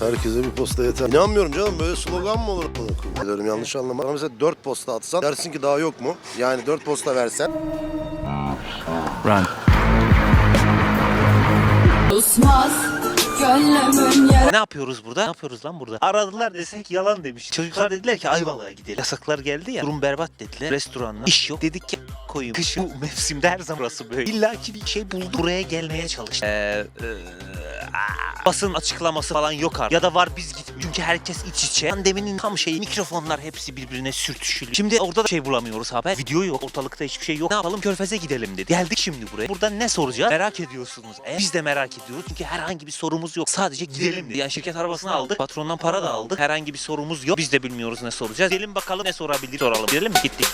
Herkese bir posta yeter. İnanmıyorum canım böyle slogan mı olur? Biliyorum yanlış anlama. Bana mesela 4 posta atsan dersin ki daha yok mu? Yani 4 posta versen. Run. Gönlümün yarası Ne yapıyoruz burada? Ne yapıyoruz lan burada? Aradılar desek yalan demiş. Çocuklar dediler ki Ayvalık'a gidelim. Yasaklar geldi ya. Durum berbat dediler. Restoranlar. iş yok. Dedik ki koyayım. Kış bu mevsimde her zaman burası böyle. İlla ki bir şey buldu. Buraya gelmeye çalıştı. Ee, e, basın açıklaması falan yok artık. Ya da var biz gitmiyoruz. Çünkü herkes iç içe. Pandeminin tam şeyi mikrofonlar hepsi birbirine sürtüşülü. Şimdi orada da şey bulamıyoruz haber. Video yok. Ortalıkta hiçbir şey yok. Ne yapalım? Körfez'e gidelim dedi. Geldik şimdi buraya. Burada ne soracağız? Merak ediyorsunuz. E, biz de merak ediyoruz. Çünkü herhangi bir sorumuz yok. Sadece gidelim dedi. Yani şirket arabasını aldık. Patrondan para da aldık. Herhangi bir sorumuz yok. Biz de bilmiyoruz ne soracağız. Gelin bakalım ne sorabilir soralım. Gidelim mi? Gittik.